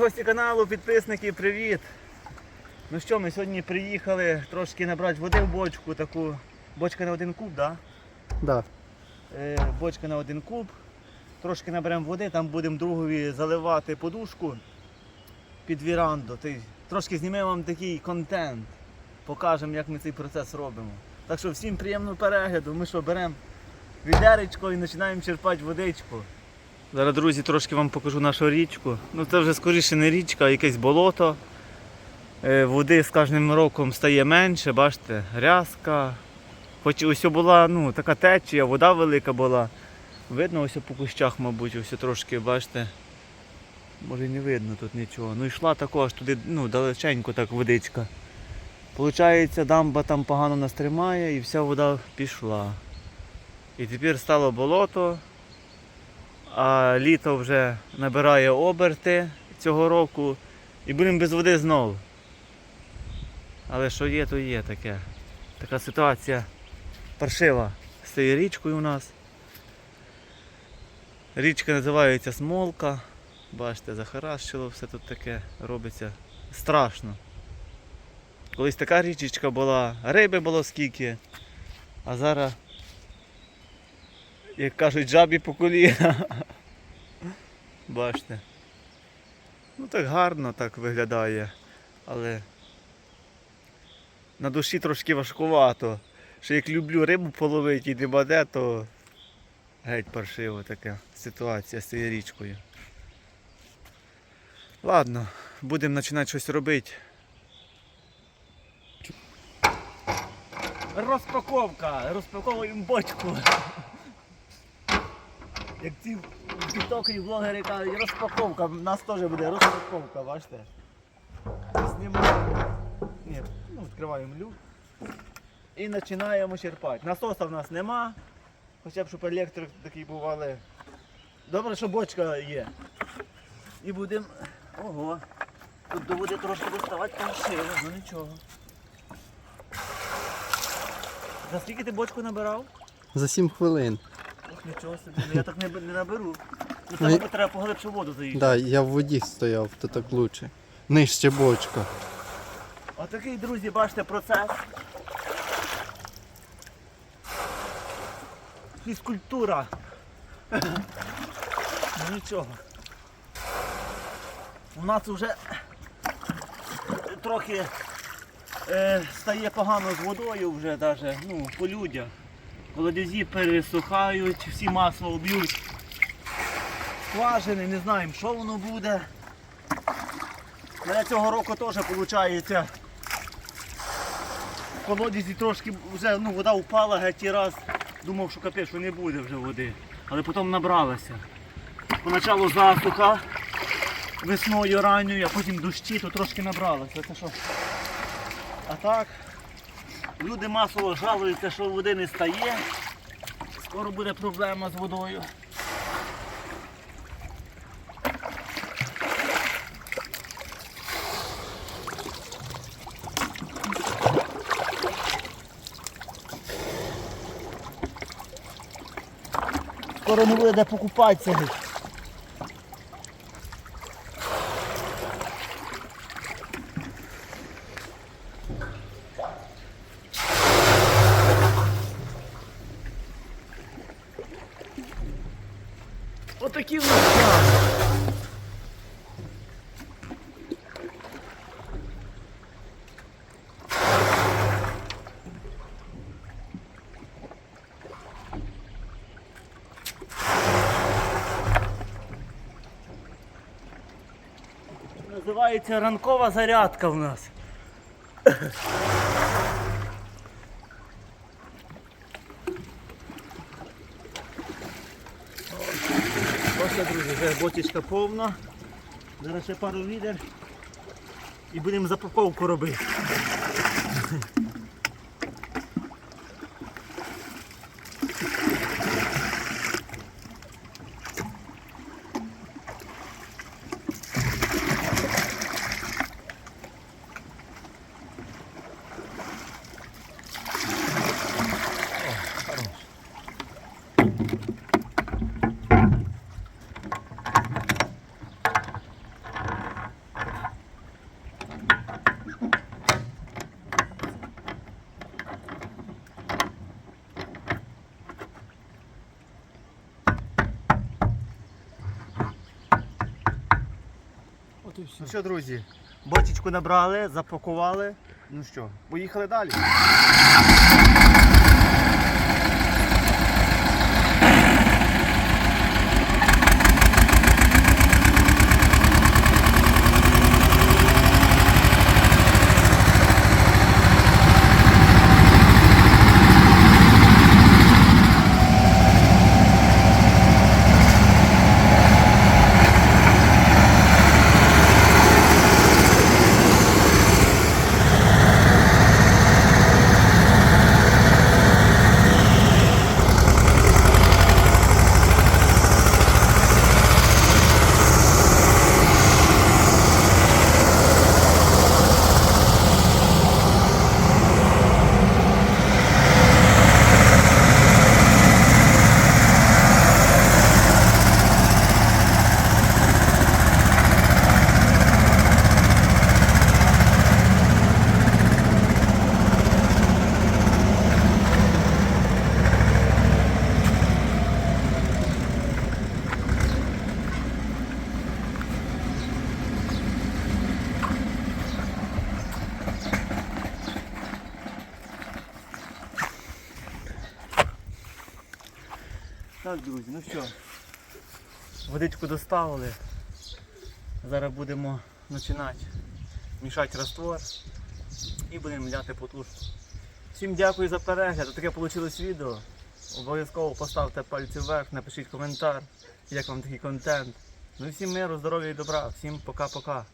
гості каналу, підписники, привіт! Ну що, ми сьогодні приїхали трошки набрати води в бочку, таку бочка на один куб, да? Да. Е, бочка на один куб. Трошки наберемо води, там будемо другові заливати подушку під віранду. Ти- Трошки знімемо вам такий контент. Покажемо, як ми цей процес робимо. Так що всім приємного перегляду. Ми що, беремо відеречко і починаємо черпати водичку. Зараз, друзі, трошки вам покажу нашу річку. Ну це вже скоріше не річка, а якесь болото. Е, Води з кожним роком стає менше, бачите, грязка. Хоч ось була ну, така течія, вода велика була. Видно ось по кущах, мабуть, ось трошки, бачите. Може не видно тут нічого. Ну йшла також туди, ну, далеченько так водичка. Получається, дамба там погано нас тримає і вся вода пішла. І тепер стало болото, а літо вже набирає оберти цього року і будемо без води знову. Але що є, то є таке. Така ситуація паршива з цією річкою у нас. Річка називається Смолка. Бачите, захаращило все тут таке робиться. Страшно. Колись така річечка була, риби було скільки, а зараз, як кажуть, жабі по коліна. Бачите. Ну так гарно так виглядає, але на душі трошки важкувато. Що як люблю рибу половити і нема де, то геть паршиво така ситуація з цією річкою. Ладно, будемо починати щось робити. Розпаковка! Розпаковуємо бочку. Як ці тіктокері, блогери кажуть, розпаковка, в нас теж буде розпаковка, бачите? Знімаємо. Ні, ну, відкриваємо люк. І починаємо черпати. Насоса в нас нема. Хоча б щоб електрик такий був, але добре, що бочка є. І будемо. Ого. Тут до води трошки доставати фальшиво, ну нічого. За скільки ти бочку набирав? За 7 хвилин. Ох, нічого собі, ну я так не, не наберу. Ну це мабуть, треба поглибше воду заїхати. Да, я в воді стояв, то так лучше. Нижче бочка. Отакий, друзі, бачите, процес. Фізкультура. Ну нічого. У нас вже трохи е, стає погано з водою вже даже, ну, по людях. Колодязі пересухають, всі масло б'ють. Скважини, не знаємо, що воно буде. Мене цього року теж виходить. В колодязі трошки вже ну, вода впала геть і раз. Думав, що капець, що не буде вже води. Але потім набралася. Поначалу засуха весною ранньою, а потім дощі, то трошки набралося. Це що? А так, люди масово жалуються, що води не стає. Скоро буде проблема з водою. Скоро не буде де покупатися. Отакі в нас плани. Називається ранкова зарядка в нас. Ось, друзі, вже бочечка повна. Зараз ще пару відер і будемо запаковку робити. І все. Ну що, друзі, бочечку набрали, запакували. Ну що, поїхали далі. Так, друзі, ну що, водичку доставили. Зараз будемо починати мішати раствор і будемо мляти потужку. Всім дякую за перегляд. Таке вийшло відео. Обов'язково поставте пальці вверх, напишіть коментар, як вам такий контент. Ну і всім миру, здоров'я і добра. Всім пока-пока.